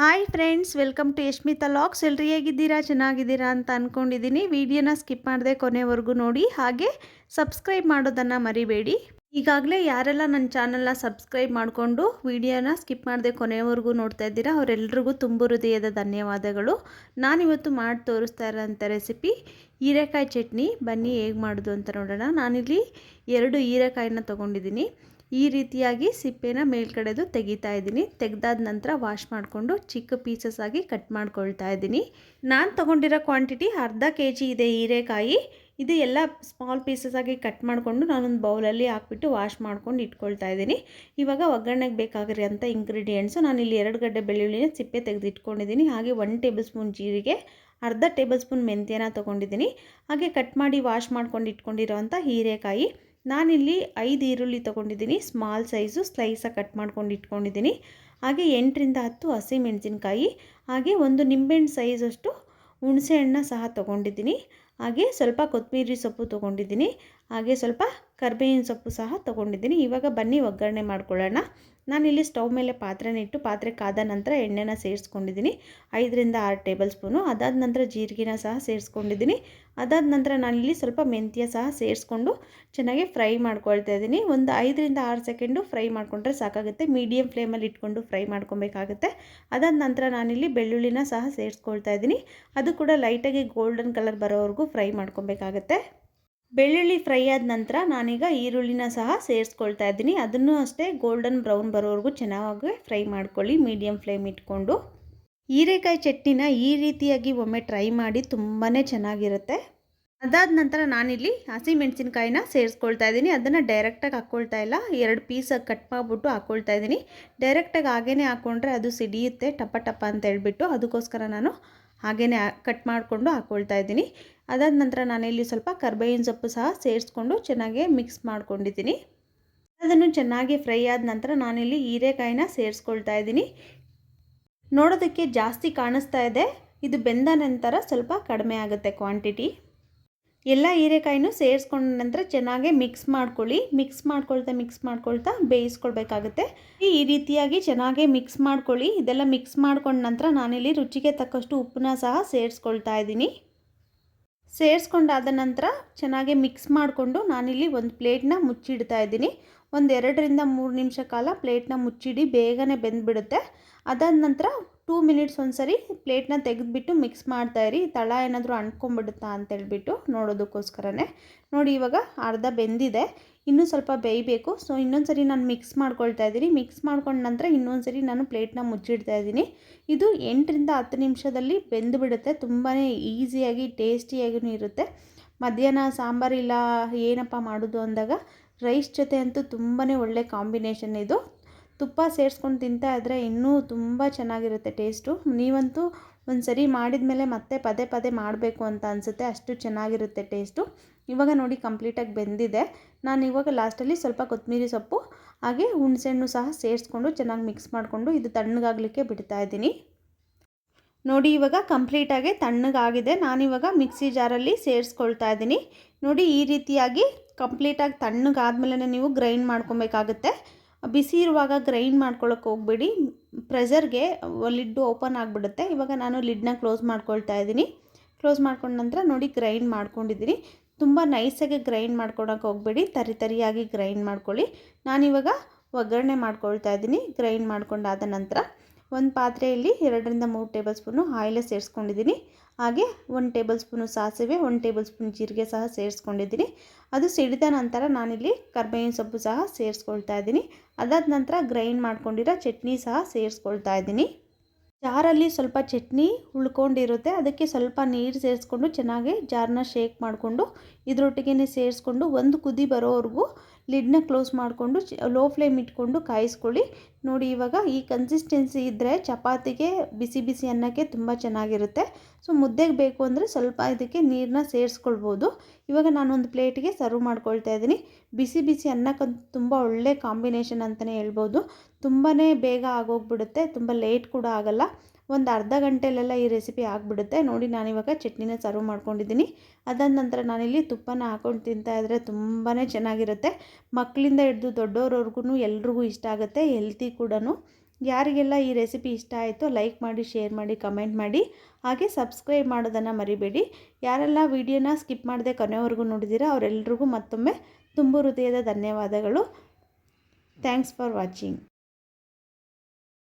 Hi friends welcome to Yashmita LOX ಎಲ್ರಿ ಹೇಗಿದ್ದೀರಾ? ಚೆನ್ನಾಗಿದ್ದೀರಾ ಅಂತ ಅಂದ್ಕೊಂಡಿದ್ದೀನಿ ವಿಡಿಯೋನ ಸ್ಕಿಪ್ ಮಾಡದೆ ಕೊನೆವರೆಗೂ ನೋಡಿ. ಹಾಗೆ ಸಬ್ಸ್ಕ್ರೈಬ್ ಮಾಡೋದನ್ನು ಮರಿಬೇಡಿ. ಈಗಾಗಲೇ ಯಾರೆಲ್ಲ ನನ್ನ ಚಾನಲ್ನ ಸಬ್ಸ್ಕ್ರೈಬ್ ಮಾಡಿಕೊಂಡು ವಿಡಿಯೋನ ಸ್ಕಿಪ್ ಮಾಡದೆ ಕೊನೆವರೆಗೂ ನೋಡ್ತಾ ಇದ್ದೀರಾ ಅವರೆಲ್ಲರಿಗೂ ತುಂಬ ಹೃದಯದ ಧನ್ಯವಾದಗಳು. ನಾನಿವತ್ತು ಮಾಡಿ ತೋರಿಸ್ತಾ ಇರೋಂಥ ರೆಸಿಪಿ ಹೀರೆಕಾಯಿ ಚಟ್ನಿ. ಬನ್ನಿ ಹೇಗೆ ಮಾಡೋದು ಅಂತ ನೋಡೋಣ. ನಾನಿಲ್ಲಿ ಎರಡು ಹೀರೆಕಾಯಿನ ತೊಗೊಂಡಿದ್ದೀನಿ. ಈ ರೀತಿಯಾಗಿ ಸಿಪ್ಪೆನ ಮೇಲ್ಗಡೆದು ತೆಗಿತಾ ಇದ್ದೀನಿ. ತೆಗೆದಾದ ನಂತರ ವಾಶ್ ಮಾಡಿಕೊಂಡು ಚಿಕ್ಕ ಪೀಸಸ್ ಆಗಿ ಕಟ್ ಮಾಡ್ಕೊಳ್ತಾ ಇದ್ದೀನಿ. ನಾನು ತೊಗೊಂಡಿರೋ ಕ್ವಾಂಟಿಟಿ ಅರ್ಧ ಕೆ ಜಿ ಇದೆ ಹೀರೆಕಾಯಿ. ಇದು ಎಲ್ಲ ಸ್ಮಾಲ್ ಪೀಸಸ್ ಆಗಿ ಕಟ್ ಮಾಡಿಕೊಂಡು ನಾನೊಂದು ಬೌಲಲ್ಲಿ ಹಾಕ್ಬಿಟ್ಟು ವಾಶ್ ಮಾಡ್ಕೊಂಡು ಇಟ್ಕೊಳ್ತಾ ಇದ್ದೀನಿ. ಇವಾಗ ಒಗ್ಗರಣೆಗೆ ಬೇಕಾಗಿರೋಂಥ ಇಂಗ್ರೀಡಿಯೆಂಟ್ಸು ಇಲ್ಲಿ ಎರಡು ಗಡ್ಡೆ ಬೆಳ್ಳುಳ್ಳಿನ ಸಿಪ್ಪೆ ತೆಗೆದು ಇಟ್ಕೊಂಡಿದ್ದೀನಿ. ಹಾಗೆ ಒನ್ ಟೇಬಲ್ ಸ್ಪೂನ್ ಜೀರಿಗೆ, ಅರ್ಧ ಟೇಬಲ್ ಸ್ಪೂನ್ ಮೆಂತ್ಯನ ತೊಗೊಂಡಿದ್ದೀನಿ. ಹಾಗೆ ಕಟ್ ಮಾಡಿ ವಾಶ್ ಮಾಡ್ಕೊಂಡು ಇಟ್ಕೊಂಡಿರೋವಂಥ ಹೀರೆಕಾಯಿ. ನಾನಿಲ್ಲಿ ಐದು ಈರುಳ್ಳಿ ತೊಗೊಂಡಿದ್ದೀನಿ ಸ್ಮಾಲ್ ಸೈಜು ಸ್ಲೈಸಾಗಿ ಕಟ್ ಮಾಡ್ಕೊಂಡು ಇಟ್ಕೊಂಡಿದ್ದೀನಿ. ಹಾಗೆ ಎಂಟರಿಂದ ಹತ್ತು ಹಸಿಮೆಣಸಿನ್ಕಾಯಿ, ಹಾಗೆ ಒಂದು ನಿಂಬೆಹಣ್ಣು ಸೈಜಷ್ಟು ಹುಣಸೆಹಣ್ಣ ಸಹ ತೊಗೊಂಡಿದ್ದೀನಿ. ಹಾಗೆ ಸ್ವಲ್ಪ ಕೊತ್ತಂಬರಿ ಸೊಪ್ಪು ತೊಗೊಂಡಿದ್ದೀನಿ. ಹಾಗೆ ಸ್ವಲ್ಪ ಕರ್ಬೇವಿನ ಸೊಪ್ಪು ಸಹ ತೊಗೊಂಡಿದ್ದೀನಿ. ಇವಾಗ ಬನ್ನಿ, ಒಗ್ಗರಣೆ ಮಾಡ್ಕೊಳ್ಳೋಣ. ನಾನಿಲ್ಲಿ ಸ್ಟವ್ ಮೇಲೆ ಪಾತ್ರೆನ ಇಟ್ಟು ಪಾತ್ರೆ ಕಾದ ನಂತರ ಎಣ್ಣೆನ ಸೇರಿಸ್ಕೊಂಡಿದ್ದೀನಿ. ಐದರಿಂದ ಆರು ಟೇಬಲ್ ಸ್ಪೂನು. ಅದಾದ ನಂತರ ಜೀರಿಗೆನ ಸಹ ಸೇರಿಸ್ಕೊಂಡಿದ್ದೀನಿ. ಅದಾದ ನಂತರ ನಾನಿಲ್ಲಿ ಸ್ವಲ್ಪ ಮೆಂತ್ಯ ಸಹ ಸೇರಿಸ್ಕೊಂಡು ಚೆನ್ನಾಗಿ ಫ್ರೈ ಮಾಡ್ಕೊಳ್ತಾ ಇದ್ದೀನಿ. ಒಂದು ಐದರಿಂದ ಆರು ಸೆಕೆಂಡು ಫ್ರೈ ಮಾಡಿಕೊಂಡ್ರೆ ಸಾಕಾಗುತ್ತೆ. ಮೀಡಿಯಮ್ ಫ್ಲೇಮಲ್ಲಿ ಇಟ್ಕೊಂಡು ಫ್ರೈ ಮಾಡ್ಕೊಬೇಕಾಗುತ್ತೆ. ಅದಾದ ನಂತರ ನಾನಿಲ್ಲಿ ಬೆಳ್ಳುಳ್ಳಿನ ಸಹ ಸೇರಿಸ್ಕೊಳ್ತಾ ಇದ್ದೀನಿ. ಅದು ಕೂಡ ಲೈಟಾಗಿ ಗೋಲ್ಡನ್ ಕಲರ್ ಬರೋವರೆಗೂ ಫ್ರೈ ಮಾಡ್ಕೊಬೇಕಾಗತ್ತೆ. ಬೆಳ್ಳುಳ್ಳಿ ಫ್ರೈ ಆದ ನಂತರ ನಾನೀಗ ಈರುಳ್ಳಿನ ಸಹ ಸೇರಿಸ್ಕೊಳ್ತಾ ಇದ್ದೀನಿ. ಅದನ್ನು ಅಷ್ಟೇ ಗೋಲ್ಡನ್ ಬ್ರೌನ್ ಬರೋವರೆಗೂ ಚೆನ್ನಾಗಿ ಫ್ರೈ ಮಾಡ್ಕೊಳ್ಳಿ ಮೀಡಿಯಮ್ ಫ್ಲೇಮ್ ಇಟ್ಕೊಂಡು. ಹೀರೆಕಾಯಿ ಚಟ್ನಿನ ಈ ರೀತಿಯಾಗಿ ಒಮ್ಮೆ ಟ್ರೈ ಮಾಡಿ ತುಂಬಾ ಚೆನ್ನಾಗಿರುತ್ತೆ. ಅದಾದ ನಂತರ ನಾನಿಲ್ಲಿ ಹಸಿ ಮೆಣಸಿನ್ಕಾಯಿನ ಸೇರಿಸ್ಕೊಳ್ತಾ ಇದ್ದೀನಿ. ಅದನ್ನು ಡೈರೆಕ್ಟಾಗಿ ಹಾಕ್ಕೊಳ್ತಾ ಇಲ್ಲ. ಎರಡು ಪೀಸಾಗಿ ಕಟ್ ಮಾಡಿಬಿಟ್ಟು ಹಾಕ್ಕೊಳ್ತಾ ಇದ್ದೀನಿ. ಡೈರೆಕ್ಟಾಗಿ ಹಾಗೇ ಹಾಕ್ಕೊಂಡ್ರೆ ಅದು ಸಿಡಿಯುತ್ತೆ, ಟಪ ಟಪ ಅಂತ ಹೇಳ್ಬಿಟ್ಟು ಅದಕ್ಕೋಸ್ಕರ ನಾನು ಹಾಗೇ ಕಟ್ ಮಾಡಿಕೊಂಡು ಹಾಕ್ಕೊಳ್ತಾ ಇದ್ದೀನಿ. ಅದಾದ ನಂತರ ನಾನಿಲ್ಲಿ ಸ್ವಲ್ಪ ಕರ್ಬೇವಿನ ಸೊಪ್ಪು ಸಹ ಸೇರಿಸ್ಕೊಂಡು ಚೆನ್ನಾಗಿ ಮಿಕ್ಸ್ ಮಾಡ್ಕೊಂಡಿದ್ದೀನಿ. ಅದನ್ನು ಚೆನ್ನಾಗಿ ಫ್ರೈ ಆದ ನಂತರ ನಾನಿಲ್ಲಿ ಹೀರೆಕಾಯಿನ ಸೇರಿಸ್ಕೊಳ್ತಾ ಇದ್ದೀನಿ. ನೋಡೋದಕ್ಕೆ ಜಾಸ್ತಿ ಕಾಣಿಸ್ತಾ ಇದೆ. ಇದು ಬೆಂದ ನಂತರ ಸ್ವಲ್ಪ ಕಡಿಮೆ ಆಗುತ್ತೆ ಕ್ವಾಂಟಿಟಿ ಎಲ್ಲ ಹೀರೆಕಾಯಿನೂ ಸೇರಿಸ್ಕೊಂಡ ನಂತರ ಚೆನ್ನಾಗಿ ಮಿಕ್ಸ್ ಮಾಡ್ಕೊಳ್ಳಿ. ಮಿಕ್ಸ್ ಮಾಡ್ಕೊಳ್ತಾ ಮಿಕ್ಸ್ ಮಾಡ್ಕೊಳ್ತಾ ಬೇಯಿಸ್ಕೊಳ್ಬೇಕಾಗುತ್ತೆ. ಈ ರೀತಿಯಾಗಿ ಚೆನ್ನಾಗಿ ಮಿಕ್ಸ್ ಮಾಡ್ಕೊಳ್ಳಿ. ಇದೆಲ್ಲ ಮಿಕ್ಸ್ ಮಾಡ್ಕೊಂಡ ನಂತರ ನಾನಿಲ್ಲಿ ರುಚಿಗೆ ತಕ್ಕಷ್ಟು ಉಪ್ಪನ್ನ ಸಹ ಸೇರಿಸ್ಕೊಳ್ತಾ ಇದ್ದೀನಿ. ಸೇರಿಸ್ಕೊಂಡಾದ ನಂತರ ಚೆನ್ನಾಗಿ ಮಿಕ್ಸ್ ಮಾಡಿಕೊಂಡು ನಾನಿಲ್ಲಿ ಒಂದು ಪ್ಲೇಟ್ನ ಮುಚ್ಚಿಡ್ತಾ ಇದ್ದೀನಿ. ಒಂದು ಎರಡರಿಂದ ಮೂರು ನಿಮಿಷ ಕಾಲ ಪ್ಲೇಟ್ನ ಮುಚ್ಚಿಡಿ, ಬೇಗನೆ ಬೆಂದ್ಬಿಡುತ್ತೆ. ಅದಾದ ನಂತರ ಟೂ ಮಿನಿಟ್ಸ್ ಒಂದು ಸರಿ ಪ್ಲೇಟ್ನ ತೆಗೆದುಬಿಟ್ಟು ಮಿಕ್ಸ್ ಮಾಡ್ತಾ ಇರಿ. ತಳ ಏನಾದರೂ ಅಂಟ್ಕೊಂಬಿಡುತ್ತಾ ಅಂತೇಳ್ಬಿಟ್ಟು ನೋಡೋದಕ್ಕೋಸ್ಕರನೇ. ನೋಡಿ ಇವಾಗ ಅರ್ಧ ಬೆಂದಿದೆ. ಇನ್ನೂ ಸ್ವಲ್ಪ ಬೇಯಬೇಕು. ಸೊ ಇನ್ನೊಂದು ಸರಿ ನಾನು ಮಿಕ್ಸ್ ಮಾಡ್ಕೊಳ್ತಾ ಇದ್ದೀನಿ. ಮಿಕ್ಸ್ ಮಾಡ್ಕೊಂಡ ನಂತರ ಇನ್ನೊಂದು ಸರಿ ನಾನು ಪ್ಲೇಟ್ನ ಮುಚ್ಚಿಡ್ತಾ ಇದ್ದೀನಿ. ಇದು ಎಂಟರಿಂದ ಹತ್ತು ನಿಮಿಷದಲ್ಲಿ ಬೆಂದು ಬಿಡುತ್ತೆ ತುಂಬಾ ಈಸಿಯಾಗಿ ಟೇಸ್ಟಿಯಾಗಿಯೂ ಇರುತ್ತೆ. ಮಧ್ಯಾಹ್ನ ಸಾಂಬಾರಿಲ್ಲ ಏನಪ್ಪ ಮಾಡೋದು ಅಂದಾಗ ರೈಸ್ ಜೊತೆ ಅಂತೂ ತುಂಬಾ ಒಳ್ಳೆ ಕಾಂಬಿನೇಷನ್ ಇದು. ತುಪ್ಪ ಸೇರಿಸ್ಕೊಂಡು ತಿಂತಾ ಇದ್ದರೆ ಇನ್ನೂ ತುಂಬ ಚೆನ್ನಾಗಿರುತ್ತೆ ಟೇಸ್ಟು. ನೀವಂತೂ ಒಂದು ಸರಿ ಮಾಡಿದ ಮೇಲೆ ಮತ್ತೆ ಪದೇ ಪದೇ ಮಾಡಬೇಕು ಅಂತ ಅನಿಸುತ್ತೆ, ಅಷ್ಟು ಚೆನ್ನಾಗಿರುತ್ತೆ ಟೇಸ್ಟು. ಇವಾಗ ನೋಡಿ ಕಂಪ್ಲೀಟಾಗಿ ಬೆಂದಿದೆ. ನಾನು ಇವಾಗ ಲಾಸ್ಟಲ್ಲಿ ಸ್ವಲ್ಪ ಕೊತ್ತಂಬರಿ ಸೊಪ್ಪು, ಹಾಗೆ ಹುಣಸೆಹಣ್ಣು ಸಹ ಸೇರಿಸ್ಕೊಂಡು ಚೆನ್ನಾಗಿ ಮಿಕ್ಸ್ ಮಾಡಿಕೊಂಡು ಇದು ತಣ್ಣಗಾಗಲಿಕ್ಕೆ ಬಿಡ್ತಾ ಇದ್ದೀನಿ. ನೋಡಿ ಇವಾಗ ಕಂಪ್ಲೀಟಾಗಿ ತಣ್ಣಗಾಗಿದೆ. ನಾನಿವಾಗ ಮಿಕ್ಸಿ ಜಾರಲ್ಲಿ ಸೇರಿಸ್ಕೊಳ್ತಾ ಇದ್ದೀನಿ. ನೋಡಿ ಈ ರೀತಿಯಾಗಿ ಕಂಪ್ಲೀಟಾಗಿ ತಣ್ಣಗಾದ್ಮೇಲೆ ನೀವು ಗ್ರೈಂಡ್ ಮಾಡ್ಕೊಬೇಕಾಗುತ್ತೆ. ಬಿಸಿ ಇರುವಾಗ ಗ್ರೈಂಡ್ ಮಾಡ್ಕೊಳ್ಳೋಕೆ ಹೋಗ್ಬೇಡಿ. ಪ್ರೆಷರ್ಗೆ ಲಿಡ್ಡು ಓಪನ್ ಆಗಿಬಿಡುತ್ತೆ. ಇವಾಗ ನಾನು ಲಿಡ್ನ ಕ್ಲೋಸ್ ಮಾಡ್ಕೊಳ್ತಾ ಇದ್ದೀನಿ. ಕ್ಲೋಸ್ ಮಾಡ್ಕೊಂಡ ನಂತರ ನೋಡಿ ಗ್ರೈಂಡ್ ಮಾಡ್ಕೊಂಡಿದ್ದೀನಿ. ತುಂಬ ನೈಸಾಗಿ ಗ್ರೈಂಡ್ ಮಾಡ್ಕೊಳಕ್ಕೆ ಹೋಗಬೇಡಿ. ತರಿ ತರಿಯಾಗಿ ಗ್ರೈಂಡ್ ಮಾಡ್ಕೊಳ್ಳಿ. ನಾನಿವಾಗ ಒಗ್ಗರಣೆ ಮಾಡ್ಕೊಳ್ತಾ ಇದ್ದೀನಿ. ಗ್ರೈಂಡ್ ಮಾಡ್ಕೊಂಡಾದ ನಂತರ ಒಂದು ಪಾತ್ರೆಯಲ್ಲಿ ಎರಡರಿಂದ ಮೂರು ಟೇಬಲ್ ಸ್ಪೂನು ಆಯಿಲ್ ಸೇರಿಸ್ಕೊಂಡಿದ್ದೀನಿ. ಹಾಗೆ ಒಂದು ಟೇಬಲ್ ಸ್ಪೂನು ಸಾಸಿವೆ, ಒಂದು ಟೇಬಲ್ ಸ್ಪೂನ್ ಜೀರಿಗೆ ಸಹ ಸೇರಿಸ್ಕೊಂಡಿದ್ದೀನಿ. ಅದು ಸಿಡಿದ ನಂತರ ನಾನಿಲ್ಲಿ ಕರ್ಬೇವಿನ ಸೊಪ್ಪು ಸಹ ಸೇರಿಸ್ಕೊಳ್ತಾ ಇದ್ದೀನಿ. ಅದಾದ ನಂತರ ಗ್ರೈಂಡ್ ಮಾಡ್ಕೊಂಡಿರೋ ಚಟ್ನಿ ಸಹ ಸೇರಿಸ್ಕೊಳ್ತಾ ಇದ್ದೀನಿ. ಜಾರಲ್ಲಿ ಸ್ವಲ್ಪ ಚಟ್ನಿ ಉಳ್ಕೊಂಡಿರುತ್ತೆ. ಅದಕ್ಕೆ ಸ್ವಲ್ಪ ನೀರು ಸೇರಿಸ್ಕೊಂಡು ಚೆನ್ನಾಗಿ ಜಾರನ್ನ ಶೇಕ್ ಮಾಡಿಕೊಂಡು ಇದರೊಟ್ಟಿಗೆ ಸೇರಿಸ್ಕೊಂಡು ಒಂದು ಕುದಿ ಬರೋವರೆಗೂ ಲಿಡ್ನ ಕ್ಲೋಸ್ ಮಾಡಿಕೊಂಡು ಲೋ ಫ್ಲೇಮ್ ಇಟ್ಕೊಂಡು ಕಾಯಿಸ್ಕೊಳ್ಳಿ. ನೋಡಿ ಇವಾಗ ಈ ಕನ್ಸಿಸ್ಟೆನ್ಸಿ ಇದ್ದರೆ ಚಪಾತಿಗೆ ಬಿಸಿ ಬಿಸಿ ಅನ್ನಕ್ಕೆ ತುಂಬ ಚೆನ್ನಾಗಿರುತ್ತೆ. ಸೊ ಮುದ್ದೆಗೆ ಬೇಕು ಅಂದರೆ ಸ್ವಲ್ಪ ಇದಕ್ಕೆ ನೀರನ್ನ ಸೇರಿಸ್ಕೊಳ್ಬೋದು. ಇವಾಗ ನಾನೊಂದು ಪ್ಲೇಟಿಗೆ ಸರ್ವ್ ಮಾಡ್ಕೊಳ್ತಾ ಇದ್ದೀನಿ. ಬಿಸಿ ಬಿಸಿ ಅನ್ನಕ್ಕಂತೂ ತುಂಬ ಒಳ್ಳೆ ಕಾಂಬಿನೇಷನ್ ಅಂತಲೇ ಹೇಳ್ಬೋದು. ತುಂಬಾ ಬೇಗ ಆಗೋಗ್ಬಿಡುತ್ತೆ, ತುಂಬ ಲೇಟ್ ಕೂಡ ಆಗೋಲ್ಲ. ಒಂದು ಅರ್ಧ ಗಂಟೆಲೆಲ್ಲ ಈ ರೆಸಿಪಿ ಆಗಿಬಿಡುತ್ತೆ. ನೋಡಿ, ನಾನಿವಾಗ ಚಟ್ನಿನ ಸರ್ವ್ ಮಾಡ್ಕೊಂಡಿದ್ದೀನಿ. ಅದಾದ ನಂತರ ನಾನಿಲ್ಲಿ ತುಪ್ಪನ ಹಾಕೊಂಡು ತಿಂತಾ ಇದ್ದರೆ ತುಂಬಾ ಚೆನ್ನಾಗಿರುತ್ತೆ. ಮಕ್ಕಳಿಂದ ಹಿಡಿದು ದೊಡ್ಡವ್ರವ್ರಿಗೂ ಎಲ್ರಿಗೂ ಇಷ್ಟ ಆಗುತ್ತೆ ಹೆಲ್ತಿ ಕೂಡ ಯಾರಿಗೆಲ್ಲ ಈ ರೆಸಿಪಿ ಇಷ್ಟ ಆಯಿತು ಲೈಕ್ ಮಾಡಿ ಶೇರ್ ಮಾಡಿ ಕಮೆಂಟ್ ಮಾಡಿ. ಹಾಗೆ ಸಬ್ಸ್ಕ್ರೈಬ್ ಮಾಡೋದನ್ನು ಮರಿಬೇಡಿ. ಯಾರೆಲ್ಲ ವಿಡಿಯೋನ ಸ್ಕಿಪ್ ಮಾಡದೆ ಕೊನೆವರೆಗೂ ನೋಡಿದ್ದೀರಾ ಅವರೆಲ್ರಿಗೂ ಮತ್ತೊಮ್ಮೆ ತುಂಬು ಹೃದಯದ ಧನ್ಯವಾದಗಳು. Thanks for watching